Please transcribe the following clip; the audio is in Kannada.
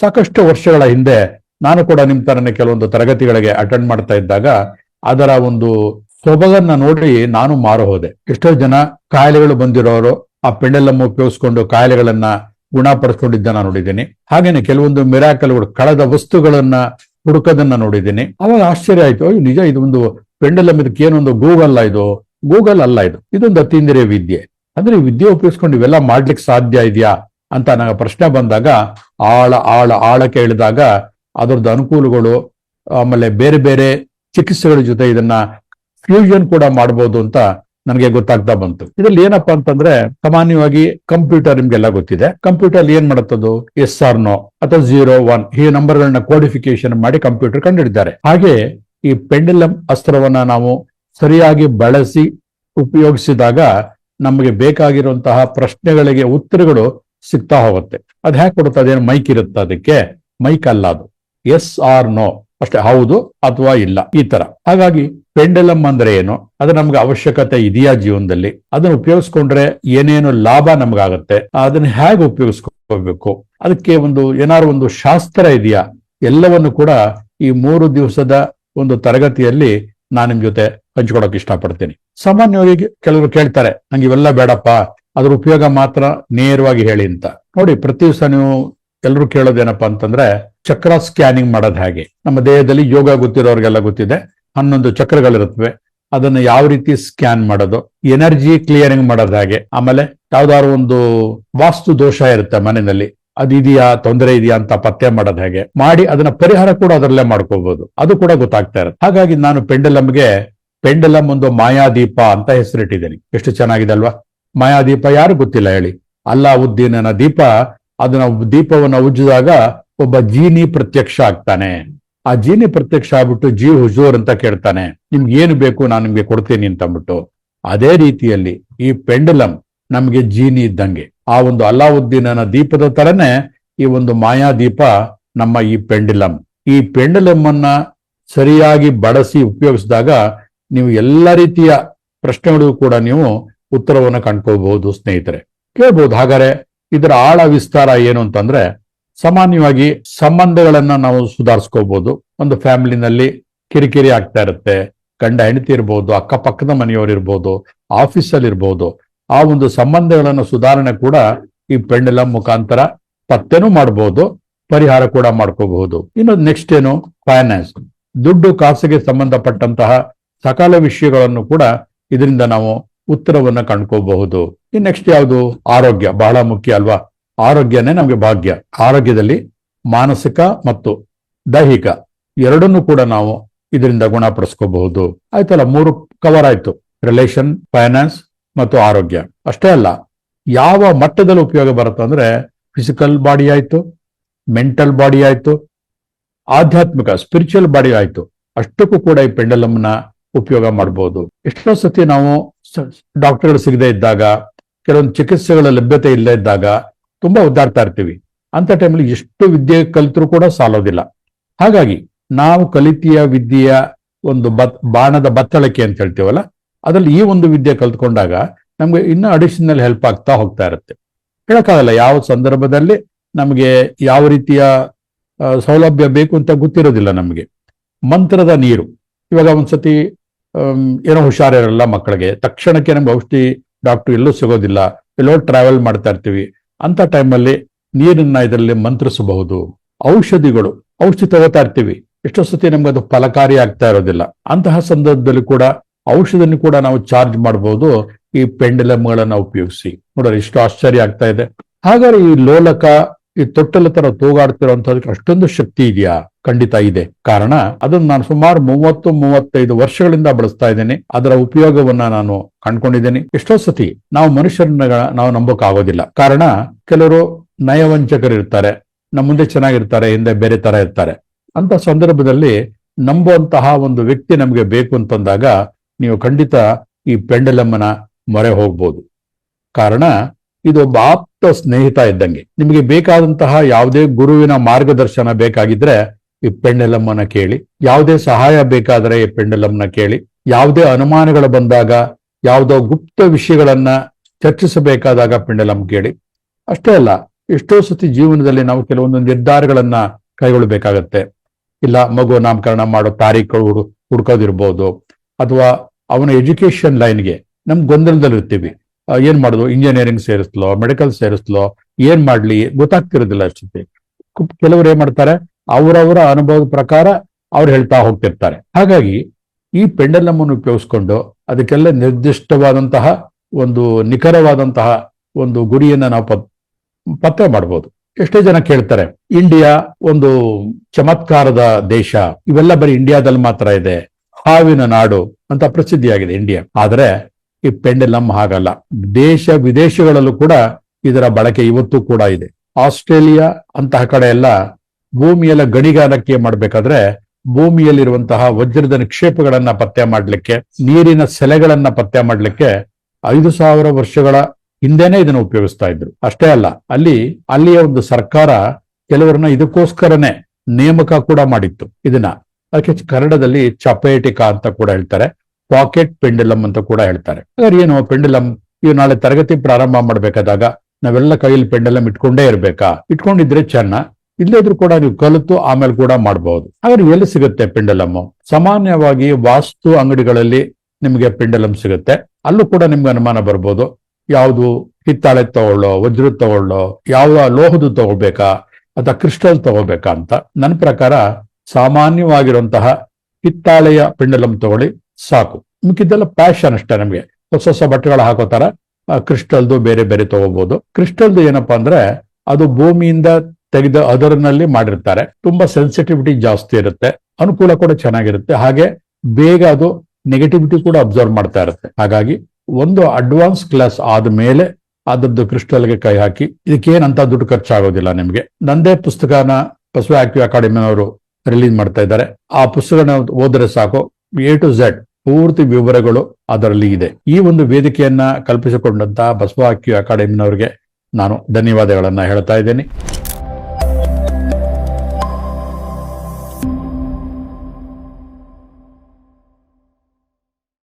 ಸಾಕಷ್ಟು ವರ್ಷಗಳ ಹಿಂದೆ ನಾನು ಕೂಡ ನಿಮ್ಮ ತರನೇ ಕೆಲವೊಂದು ತರಗತಿಗಳಿಗೆ ಅಟೆಂಡ್ ಮಾಡ್ತಾ ಇದ್ದಾಗ ಅದರ ಒಂದು ಸೊಬಗನ್ನ ನೋಡಿ ನಾನು ಮಾರು ಹೋದೆ. ಎಷ್ಟೋ ಜನ ಕಾಯಿಲೆಗಳು ಬಂದಿರೋರು, ಆ ಪೆಂಡೆಲ್ಲಮ್ಮ ಉಪಯೋಗಿಸ್ಕೊಂಡು ಕಾಯಿಲೆಗಳನ್ನ ಗುಣಪಡಿಸ್ಕೊಂಡಿದ್ದನ್ನ ನೋಡಿದ್ದೀನಿ. ಹಾಗೇನೆ ಕೆಲವೊಂದು ಮಿರಾಕಲ್ಗಳು ಕಳೆದ ವಸ್ತುಗಳನ್ನ ಹುಡುಕೋದನ್ನ ನೋಡಿದ್ದೀನಿ. ಅವಾಗ ಆಶ್ಚರ್ಯ ಆಯ್ತು, ಅಯ್ಯೋ, ನಿಜ ಇದು ಒಂದು ಪೆಂಡಲಮ್ ಇದಕ್ಕೆ ಏನೊಂದು ಗೂಗಲ್ ಇದು? ಗೂಗಲ್ ಅಲ್ಲ ಇದು. ಇದೊಂದು ಅತೀಂದ್ರಿಯ ವಿದ್ಯೆ. ಅಂದ್ರೆ ವಿದ್ಯೆ ಉಪಯೋಗಿಸ್ಕೊಂಡು ಇವೆಲ್ಲ ಮಾಡ್ಲಿಕ್ಕೆ ಸಾಧ್ಯ ಇದೆಯಾ? ಅಂತ ನನಗೆ ಪ್ರಶ್ನೆ ಬಂದಾಗ ಆಳ ಆಳ ಆಳ ಕೇಳಿದಾಗ ಅದರದ್ದು ಅನುಕೂಲಗಳು, ಆಮೇಲೆ ಬೇರೆ ಬೇರೆ ಚಿಕಿತ್ಸೆಗಳ ಜೊತೆ ಇದನ್ನ ಫ್ಯೂಷನ್ ಕೂಡ ಮಾಡಬಹುದು ಅಂತ ನನಗೆ ಗೊತ್ತಾಗ್ತಾ ಬಂತು. ಇದ್ರಲ್ಲಿ ಏನಪ್ಪಾ ಅಂತಂದ್ರೆ ಸಾಮಾನ್ಯವಾಗಿ ಕಂಪ್ಯೂಟರ್ ನಿಮ್ಗೆಲ್ಲ ಗೊತ್ತಿದೆ. ಕಂಪ್ಯೂಟರ್ ಏನ್ ಮಾಡುತ್ತದು? ಎಸ್ ಆರ್ ನೋ ಅಥವಾ ಜೀರೋ ಒನ್. ಈ ನಂಬರ್ಗಳನ್ನ ಕೋಡಿಫಿಕೇಶನ್ ಮಾಡಿ ಕಂಪ್ಯೂಟರ್ ಕಂಡುಹಿಡಿದ್ದಾರೆ ಹಾಗೆ ಈ ಪೆಂಡಲಮ್ ಅಸ್ತ್ರವನ್ನ ನಾವು ಸರಿಯಾಗಿ ಬಳಸಿ ಉಪಯೋಗಿಸಿದಾಗ ನಮಗೆ ಬೇಕಾಗಿರುವಂತಹ ಪ್ರಶ್ನೆಗಳಿಗೆ ಉತ್ತರಗಳು ಸಿಗ್ತಾ ಹೋಗುತ್ತೆ. ಅದ್ ಹ್ಯಾಕ್ ಕೊಡುತ್ತೆ, ಅದೇನು ಮೈಕ್ ಇರುತ್ತೆ ಅದಕ್ಕೆ? ಮೈಕ್ ಅಲ್ಲ ಅದು. Yes or no. ಅಷ್ಟೇ, ಹೌದು ಅಥವಾ ಇಲ್ಲ, ಈ ತರ. ಹಾಗಾಗಿ ಪೆಂಡಲಮ್ ಅಂದ್ರೆ ಏನು? ಅದು ನಮ್ಗೆ ಅವಶ್ಯಕತೆ ಇದೆಯಾ ಜೀವನದಲ್ಲಿ? ಅದನ್ನ ಉಪಯೋಗಿಸ್ಕೊಂಡ್ರೆ ಏನೇನು ಲಾಭ ನಮ್ಗಾಗತ್ತೆ? ಅದನ್ನ ಹೇಗೆ ಉಪಯೋಗಿಸ್ಕೋಬೇಕು? ಅದಕ್ಕೆ ಒಂದು, ಏನಾದ್ರು ಒಂದು ಶಾಸ್ತ್ರ ಇದೆಯಾ? ಎಲ್ಲವನ್ನು ಕೂಡ ಈ ಮೂರು ದಿವಸದ ಒಂದು ತರಗತಿಯಲ್ಲಿ ನಾನು ನಿಮ್ ಜೊತೆ ಹಂಚ್ಕೊಡಕ್ ಇಷ್ಟಪಡ್ತೀನಿ. ಸಾಮಾನ್ಯವಾಗಿ ಕೆಲವರು ಕೇಳ್ತಾರೆ, ನಂಗೆ ಇವೆಲ್ಲ ಬೇಡಪ್ಪ ಅದ್ರ ಉಪಯೋಗ ಮಾತ್ರ ನೇರವಾಗಿ ಹೇಳಿ ಅಂತ. ನೋಡಿ, ಪ್ರತಿ ದಿವಸ ನೀವು ಎಲ್ಲರೂ ಕೇಳೋದೇನಪ್ಪಾ ಅಂತಂದ್ರೆ ಚಕ್ರ ಸ್ಕ್ಯಾನಿಂಗ್ ಮಾಡೋದು ಹಾಗೆ. ನಮ್ಮ ದೇಹದಲ್ಲಿ ಯೋಗ ಗೊತ್ತಿರೋರಿಗೆಲ್ಲ ಗೊತ್ತಿದೆ. ಹನ್ನೊಂದು ಚಕ್ರಗಳಿರುತ್ತವೆ. ಅದನ್ನ ಯಾವ ರೀತಿ ಸ್ಕ್ಯಾನ್ ಮಾಡೋದು? ಎನರ್ಜಿ ಕ್ಲಿಯರಿಂಗ್ ಮಾಡೋದು ಹಾಗೆ. ಆಮೇಲೆ ಯಾವ್ದಾದ್ರು ಒಂದು ವಾಸ್ತು ದೋಷ ಇರುತ್ತೆ ಮನೆಯಲ್ಲಿ. ಅದಿದೆಯಾ, ತೊಂದರೆ ಇದೆಯಾ ಅಂತ ಪತ್ತೆ ಮಾಡೋದು ಹೇಗೆ. ಮಾಡಿ ಅದನ್ನ ಪರಿಹಾರ ಕೂಡ ಅದರಲ್ಲೇ ಮಾಡ್ಕೋಬಹುದು ಅದು ಕೂಡ ಗೊತ್ತಾಗ್ತಾ ಇರುತ್ತೆ. ಹಾಗಾಗಿ ನಾನು ಪೆಂಡಲಮ್ಗೆ ಪೆಂಡಲಮ್ ಒಂದು ಮಾಯಾದೀಪ ಅಂತ ಹೆಸರಿಟ್ಟಿದ್ದೀನಿ. ಎಷ್ಟು ಚೆನ್ನಾಗಿದೆ ಅಲ್ವಾ? ಮಾಯಾದೀಪ ಯಾರು ಗೊತ್ತಿಲ್ಲ ಹೇಳಿ. ಅಲ್ಲಾವುದ್ದೀನನ ದೀಪ, ಅದನ್ನ ದೀಪವನ್ನ ಉಜ್ಜಿದಾಗ ಒಬ್ಬ ಜೀನಿ ಪ್ರತ್ಯಕ್ಷ ಆಗ್ತಾನೆ. ಆ ಜೀನಿ ಪ್ರತ್ಯಕ್ಷ ಆಗ್ಬಿಟ್ಟು, ಜೀ ಹುಜೂರ್ ಅಂತ ಕೇಳ್ತಾನೆ. ನಿಮ್ಗೆ ಏನು ಬೇಕು ನಾನು ನಿಮ್ಗೆ ಕೊಡ್ತೀನಿ ಅಂತ ಅಂದ್ಬಿಟ್ಟು ಅದೇ ರೀತಿಯಲ್ಲಿ ಈ ಪೆಂಡುಲಂ ನಮ್ಗೆ ಜೀನಿ ಇದ್ದಂಗೆ. ಆ ಒಂದು ಅಲ್ಲಾವುದ್ದೀನನ ದೀಪದ ತರನೇ ಈ ಒಂದು ಮಾಯಾ ದೀಪ ನಮ್ಮ ಈ ಪೆಂಡುಲಂ. ಈ ಪೆಂಡುಲಂ ಅನ್ನ ಸರಿಯಾಗಿ ಬಳಸಿ ಉಪಯೋಗಿಸಿದಾಗ ನೀವು ಎಲ್ಲ ರೀತಿಯ ಪ್ರಶ್ನೆಗಳಿಗೂ ಕೂಡ ನೀವು ಉತ್ತರವನ್ನು ಕಂಡ್ಕೋಬಹುದು ಸ್ನೇಹಿತರೆ. ಕೇಳ್ಬೋದು, ಹಾಗಾದ್ರೆ ಇದರ ಆಳ ವಿಸ್ತಾರ ಏನು ಅಂತಂದ್ರೆ, ಸಾಮಾನ್ಯವಾಗಿ ಸಂಬಂಧಗಳನ್ನ ನಾವು ಸುಧಾರಿಸ್ಕೋಬಹುದು ಒಂದು ಫ್ಯಾಮಿಲಿನಲ್ಲಿ ಕಿರಿಕಿರಿ ಆಗ್ತಾ ಇರುತ್ತೆ, ಗಂಡ ಹೆಂಡತಿ ಇರ್ಬೋದು, ಅಕ್ಕಪಕ್ಕದ ಮನೆಯವರು ಇರ್ಬೋದು, ಆಫೀಸಲ್ಲಿ ಇರ್ಬೋದು. ಆ ಒಂದು ಸಂಬಂಧಗಳನ್ನು ಸುಧಾರಣೆ ಕೂಡ ಈ ಪೆಣ್ಣಲ ಮುಖಾಂತರ ಪತ್ತೆನೂ ಮಾಡಬಹುದು ಪರಿಹಾರ ಕೂಡ ಮಾಡ್ಕೋಬಹುದು ಇನ್ನು ನೆಕ್ಸ್ಟ್ ಏನು ಫೈನಾನ್ಸ್ ದುಡ್ಡು, ಕಾಸಿಗೆ ಸಂಬಂಧಪಟ್ಟಂತಹ ಸಕಾಲ ವಿಷಯಗಳನ್ನು ಕೂಡ ಇದರಿಂದ ನಾವು ಉತ್ತರವನ್ನ ಕಂಡ್ಕೋಬಹುದು. ಇನ್ ನೆಕ್ಸ್ಟ್ ಯಾವುದು? ಆರೋಗ್ಯ. ಬಹಳ ಮುಖ್ಯ ಅಲ್ವಾ? ಆರೋಗ್ಯನೇ ನಮಗೆ ಭಾಗ್ಯ. ಆರೋಗ್ಯದಲ್ಲಿ ಮಾನಸಿಕ ಮತ್ತು ದೈಹಿಕ ಎರಡನ್ನೂ ಕೂಡ ನಾವು ಇದರಿಂದ ಗುಣಪಡಿಸ್ಕೋಬಹುದು. ಆಯ್ತಲ್ಲ, ಮೂರು ಕವರ್ ಆಯ್ತು. ರಿಲೇಷನ್ ಫೈನಾನ್ಸ್ ಮತ್ತು ಆರೋಗ್ಯ. ಅಷ್ಟೇ ಅಲ್ಲ, ಯಾವ ಮಟ್ಟದಲ್ಲಿ ಉಪಯೋಗ ಬರುತ್ತೆ ಅಂದ್ರೆ ಫಿಸಿಕಲ್ ಬಾಡಿ ಆಯ್ತು ಮೆಂಟಲ್ ಬಾಡಿ ಆಯ್ತು, ಆಧ್ಯಾತ್ಮಿಕ ಸ್ಪಿರಿಚುವಲ್ ಬಾಡಿ ಆಯ್ತು. ಅಷ್ಟಕ್ಕೂ ಕೂಡ ಈ ಪೆಂಡಲಮ್ನ ಉಪಯೋಗ ಮಾಡಬಹುದು ಎಷ್ಟೋ ಸತಿ ನಾವು ಡಾಕ್ಟರ್ಗಳು ಸಿಗದೆ ಇದ್ದಾಗ, ಕೆಲವೊಂದು ಚಿಕಿತ್ಸೆಗಳ ಲಭ್ಯತೆ ಇಲ್ಲದೆ ಇದ್ದಾಗ ತುಂಬಾ ಒದ್ದಾಡ್ತಾ ಇರ್ತೀವಿ. ಅಂತ ಟೈಮಲ್ಲಿ ಎಷ್ಟು ವಿದ್ಯೆ ಕಲಿತರೂ ಕೂಡ ಸಾಲೋದಿಲ್ಲ. ಹಾಗಾಗಿ ನಾವು ಕಲಿತೀಯ ವಿದ್ಯೆಯ ಒಂದು ಬತ್, ಬಾಣದ ಬತ್ತಳಿಕೆ ಅಂತ ಹೇಳ್ತೀವಲ್ಲ, ಅದ್ರಲ್ಲಿ ಈ ಒಂದು ವಿದ್ಯೆ ಕಲ್ತ್ಕೊಂಡಾಗ ನಮ್ಗೆ ಇನ್ನೂ ಅಡಿಷನಲ್ ಹೆಲ್ಪ್ ಆಗ್ತಾ ಹೋಗ್ತಾ ಇರುತ್ತೆ. ಹೇಳಕ್ಕಾಗಲ್ಲ, ಯಾವ ಸಂದರ್ಭದಲ್ಲಿ ನಮಗೆ ಯಾವ ರೀತಿಯ ಸೌಲಭ್ಯ ಬೇಕು ಅಂತ ಗೊತ್ತಿರೋದಿಲ್ಲ ನಮಗೆ. ಮಂತ್ರದ ನೀರು. ಇವಾಗ ಒಂದ್ಸತಿ ಏನೋ ಹುಷಾರಿರಲ್ಲ ಮಕ್ಕಳಿಗೆ. ತಕ್ಷಣಕ್ಕೆ ನಮ್ಗೆ ಔಷಧಿ ಡಾಕ್ಟರ್ ಎಲ್ಲೂ ಸಿಗೋದಿಲ್ಲ. ಎಲ್ಲೋ ಟ್ರಾವೆಲ್ ಮಾಡ್ತಾ ಇರ್ತೀವಿ. ಅಂತ ಟೈಮಲ್ಲಿ ನೀರನ್ನ ಇದರಲ್ಲಿ ಮಂತ್ರಿಸಬಹುದು. ಔಷಧಿಗಳು, ಔಷಧಿ ತಗೋತಾ ಇರ್ತೀವಿ. ಎಷ್ಟೋ ಸತಿ ನಮ್ಗೆ ಅದು ಫಲಕಾರಿ ಆಗ್ತಾ ಇರೋದಿಲ್ಲ. ಅಂತಹ ಸಂದರ್ಭದಲ್ಲಿ ಕೂಡ ಔಷಧಿಯನ್ನು ಕೂಡ ನಾವು ಚಾರ್ಜ್ ಮಾಡಬಹುದು ಈ ಪೆಂಡಲಮ್ಗಳನ್ನ ಉಪಯೋಗಿಸಿ. ನೋಡ್ರಿ, ಇಷ್ಟು ಆಶ್ಚರ್ಯ ಆಗ್ತಾ ಇದೆ. ಹಾಗಾದ್ರೆ ಈ ಲೋಲಕ, ಈ ತೊಟ್ಟಲ ತರ ತೂಗಾಡ್ತಿರೋಂಥದಕ್ಕೆ ಅಷ್ಟೊಂದು ಶಕ್ತಿ ಇದೆಯಾ? ಖಂಡಿತ ಇದೆ. ಕಾರಣ, ಅದನ್ನು ನಾನು ಸುಮಾರು ಮೂವತ್ತು, ಮೂವತ್ತೈದು ವರ್ಷಗಳಿಂದ ಬಳಸ್ತಾ ಇದ್ದೇನೆ. ಅದರ ಉಪಯೋಗವನ್ನ ನಾನು ಕಂಡುಕೊಂಡಿದ್ದೇನೆ. ಎಷ್ಟೋ ಸತಿ ನಾವು ಮನುಷ್ಯರನ್ನ ನಾವು ನಂಬೋಕ್ ಆಗೋದಿಲ್ಲ ಕಾರಣ, ಕೆಲವರು ನಯವಂಚಕರು ಇರ್ತಾರೆ ನಮ್ಮ ಮುಂದೆ ಚೆನ್ನಾಗಿರ್ತಾರೆ, ಹಿಂದೆ ಬೇರೆ ತರ ಇರ್ತಾರೆ. ಅಂತ ಸಂದರ್ಭದಲ್ಲಿ ನಂಬುವಂತಹ ಒಂದು ವ್ಯಕ್ತಿ ನಮಗೆ ಬೇಕು ಅಂತಂದಾಗ ನೀವು ಖಂಡಿತ ಈ ಪೆಂಡಲಮ್ಮನ ಮೊರೆ ಹೋಗ್ಬೋದು. ಕಾರಣ ಇದು ಒಬ್ಬ ಆಪ್ತ ಸ್ನೇಹಿತ ಇದ್ದಂಗೆ. ನಿಮಗೆ ಬೇಕಾದಂತಹ ಯಾವುದೇ ಗುರುವಿನ ಮಾರ್ಗದರ್ಶನ ಬೇಕಾಗಿದ್ರೆ ಈ ಪೆಂಡಲಮ್ಮನ ಕೇಳಿ, ಯಾವುದೇ ಸಹಾಯ ಬೇಕಾದರೆ ಈ ಪೆಂಡಲಮ್ನ ಕೇಳಿ, ಯಾವುದೇ ಅನುಮಾನಗಳು ಬಂದಾಗ, ಯಾವುದೋ ಗುಪ್ತ ವಿಷಯಗಳನ್ನ ಚರ್ಚಿಸಬೇಕಾದಾಗ ಪೆಂಡಲಮ್ ಕೇಳಿ. ಅಷ್ಟೇ ಅಲ್ಲ, ಎಷ್ಟೋ ಸತಿ ಜೀವನದಲ್ಲಿ ನಾವು ಕೆಲವೊಂದು ನಿರ್ಧಾರಗಳನ್ನ ಕೈಗೊಳ್ಳಬೇಕಾಗತ್ತೆ. ಇಲ್ಲ, ಮಗು ನಾಮಕರಣ ಮಾಡೋ ತಾರೀಕು ಹುಡು, ಹುಡ್ಕೋದಿರ್ಬೋದು, ಅಥವಾ ಅವನ ಎಜುಕೇಶನ್ ಲೈನ್ಗೆ ನಮ್ ಗೊಂದಲದಲ್ಲಿ ಇರ್ತೀವಿ. ಏನ್ ಮಾಡೋದು? ಇಂಜಿನಿಯರಿಂಗ್ ಸೇರಿಸ್ಲೋ, ಮೆಡಿಕಲ್ ಸೇರಿಸ್ಲೋ, ಏನ್ ಮಾಡ್ಲಿ? ಗೊತ್ತಾಗ್ತಿರೋದಿಲ್ಲ ಅಷ್ಟೇ. ಕೆಲವರು ಏನ್ ಮಾಡ್ತಾರೆ? ಅವರವರ ಅನುಭವದ ಪ್ರಕಾರ ಅವ್ರು ಹೇಳ್ತಾ ಹೋಗ್ತಿರ್ತಾರೆ. ಹಾಗಾಗಿ ಈ ಪೆಂಡಲಮ್ ಅನ್ನು ಉಪಯೋಗಿಸ್ಕೊಂಡು ಅದಕ್ಕೆಲ್ಲ ನಿರ್ದಿಷ್ಟವಾದಂತಹ ಒಂದು ನಿಖರವಾದಂತಹ ಒಂದು ಗುರಿಯನ್ನ ನಾವು ಪತ್- ಪತ್ತೆ ಮಾಡಬಹುದು ಎಷ್ಟೇ ಜನ ಕೇಳ್ತಾರೆ, ಇಂಡಿಯಾ ಒಂದು ಚಮತ್ಕಾರದ ದೇಶ, ಇವೆಲ್ಲ ಬರೀ ಇಂಡಿಯಾದಲ್ಲಿ ಮಾತ್ರ ಇದೆ, ಹಾವಿನ ನಾಡು ಅಂತ ಪ್ರಸಿದ್ಧಿಯಾಗಿದೆ ಇಂಡಿಯಾ. ಆದ್ರೆ ಈ ಪೆಂಡಲಮ್ ಹಾಗಲ್ಲ. ದೇಶ ವಿದೇಶಗಳಲ್ಲೂ ಕೂಡ ಇದರ ಬಳಕೆ ಇವತ್ತು ಕೂಡ ಇದೆ. ಆಸ್ಟ್ರೇಲಿಯಾ ಅಂತಹ ಕಡೆ ಎಲ್ಲ ಭೂಮಿಯೆಲ್ಲ ಗಣಿಗಾರಿಕೆ ಮಾಡಬೇಕಾದ್ರೆ ಭೂಮಿಯಲ್ಲಿರುವಂತಹ ವಜ್ರದ ನಿಕ್ಷೇಪಗಳನ್ನ ಪತ್ತೆ ಮಾಡಲಿಕ್ಕೆ, ನೀರಿನ ಸೆಲೆಗಳನ್ನ ಪತ್ತೆ ಮಾಡಲಿಕ್ಕೆ ಐದು ಸಾವಿರ ವರ್ಷಗಳ ಹಿಂದೆನೆ ಇದನ್ನು ಉಪಯೋಗಿಸ್ತಾ ಇದ್ರು. ಅಷ್ಟೇ ಅಲ್ಲ, ಅಲ್ಲಿ, ಅಲ್ಲಿಯ ಒಂದು ಸರ್ಕಾರ ಕೆಲವರನ್ನ ಇದಕ್ಕೋಸ್ಕರನೇ ನೇಮಕ ಕೂಡ ಮಾಡಿತ್ತು ಇದನ್ನ. ಅದಕ್ಕೆ ಕನ್ನಡದಲ್ಲಿ ಚಪೇಟಿಕ ಅಂತ ಕೂಡ ಹೇಳ್ತಾರೆ, ಪಾಕೆಟ್ ಪೆಂಡಲಮ್ ಅಂತ ಕೂಡ ಹೇಳ್ತಾರೆ. ಹಾಗಾದ್ರೆ ಏನು ಪೆಂಡಲಮ್ ಇವು ನಾಳೆ ತರಗತಿ ಪ್ರಾರಂಭ ಮಾಡ್ಬೇಕಾದಾಗ ನಾವೆಲ್ಲ ಕೈಯಲ್ಲಿ ಪೆಂಡಲಮ್ ಇಟ್ಕೊಂಡೇ ಇರ್ಬೇಕಾ? ಇಟ್ಕೊಂಡಿದ್ರೆ ಚೆನ್ನ. ಇಲ್ಲದ್ರು ಕೂಡ ನೀವು ಕಲಿತು ಆಮೇಲೆ ಕೂಡ ಮಾಡಬಹುದು ಹಾಗಾದ್ರೆ ಎಲ್ಲಿ ಸಿಗುತ್ತೆ ಪಿಂಡಲಮ್ ಸಾಮಾನ್ಯವಾಗಿ ವಾಸ್ತು ಅಂಗಡಿಗಳಲ್ಲಿ ನಿಮಗೆ ಪಿಂಡಲಂ ಸಿಗುತ್ತೆ. ಅಲ್ಲೂ ಕೂಡ ನಿಮ್ಗೆ ಅನುಮಾನ ಬರ್ಬೋದು. ಯಾವುದು ಹಿತ್ತಾಳೆ ತಗೊಳ್ಳೋ, ವಜ್ರ ತಗೊಳ್ಳೋ, ಯಾವ ಲೋಹದ ತಗೋಬೇಕಾ ಅಥವಾ ಕ್ರಿಸ್ಟಲ್ ತಗೋಬೇಕಾ ಅಂತ. ನನ್ನ ಪ್ರಕಾರ ಸಾಮಾನ್ಯವಾಗಿರುವಂತಹ ಹಿತ್ತಾಳೆಯ ಪಿಂಡಲಂ ತಗೊಳ್ಳಿ ಸಾಕು. ಮಿಕ್ಕಿದ್ದೆಲ್ಲ ಪ್ಯಾಶನ್ ಅಷ್ಟೇ ನಮಗೆ. ಹೊಸ ಹೊಸ ಬಟ್ಟೆಗಳು ಹಾಕೋತಾರ ಕ್ರಿಸ್ಟಲ್ದು ಬೇರೆ ಬೇರೆ ತಗೋಬಹುದು ಕ್ರಿಸ್ಟಲ್ದು ಏನಪ್ಪಾ ಅಂದ್ರೆ ಅದು ಭೂಮಿಯಿಂದ ತೆಗೆದ ಅದರ್ನಲ್ಲಿ ಮಾಡಿರ್ತಾರೆ. ತುಂಬಾ ಸೆನ್ಸಿಟಿವಿಟಿ ಜಾಸ್ತಿ ಇರುತ್ತೆ. ಅನುಕೂಲ ಕೂಡ ಚೆನ್ನಾಗಿರುತ್ತೆ. ಹಾಗೆ ಬೇಗ ಅದು ನೆಗೆಟಿವಿಟಿ ಕೂಡ ಅಬ್ಸರ್ವ್ ಮಾಡ್ತಾ ಇರುತ್ತೆ. ಹಾಗಾಗಿ ಒಂದು ಅಡ್ವಾನ್ಸ್ ಕ್ಲಾಸ್ ಆದ ಮೇಲೆ ಅದರದ್ದು ಕ್ರಿಸ್ಟಲ್ಗೆ ಕೈ ಹಾಕಿ ಇದಕ್ಕೇನಂತ ದುಡ್ಡು ಖರ್ಚಾಗೋದಿಲ್ಲ ನಿಮ್ಗೆ. ನಂದೇ ಪುಸ್ತಕನ ಬಸವ ಆಕ್ಟಿವ್ ಅಕಾಡೆಮಿಯವರು ರಿಲೀಸ್ ಮಾಡ್ತಾ ಇದ್ದಾರೆ. ಆ ಪುಸ್ತಕನ ಓದ್ರೆ ಸಾಕು. ಎ ಟು ಝೆಡ್ ಪೂರ್ತಿ ವಿವರಗಳು ಅದರಲ್ಲಿ ಇದೆ. ಈ ಒಂದು ವೇದಿಕೆಯನ್ನ ಕಲ್ಪಿಸಿಕೊಂಡಂತಹ ಬಸವ ಅಕ್ಕಿ ಅಕಾಡೆಮಿನವರಿಗೆ ನಾನು ಧನ್ಯವಾದಗಳನ್ನ ಹೇಳ್ತಾ ಇದ್ದೇನೆ.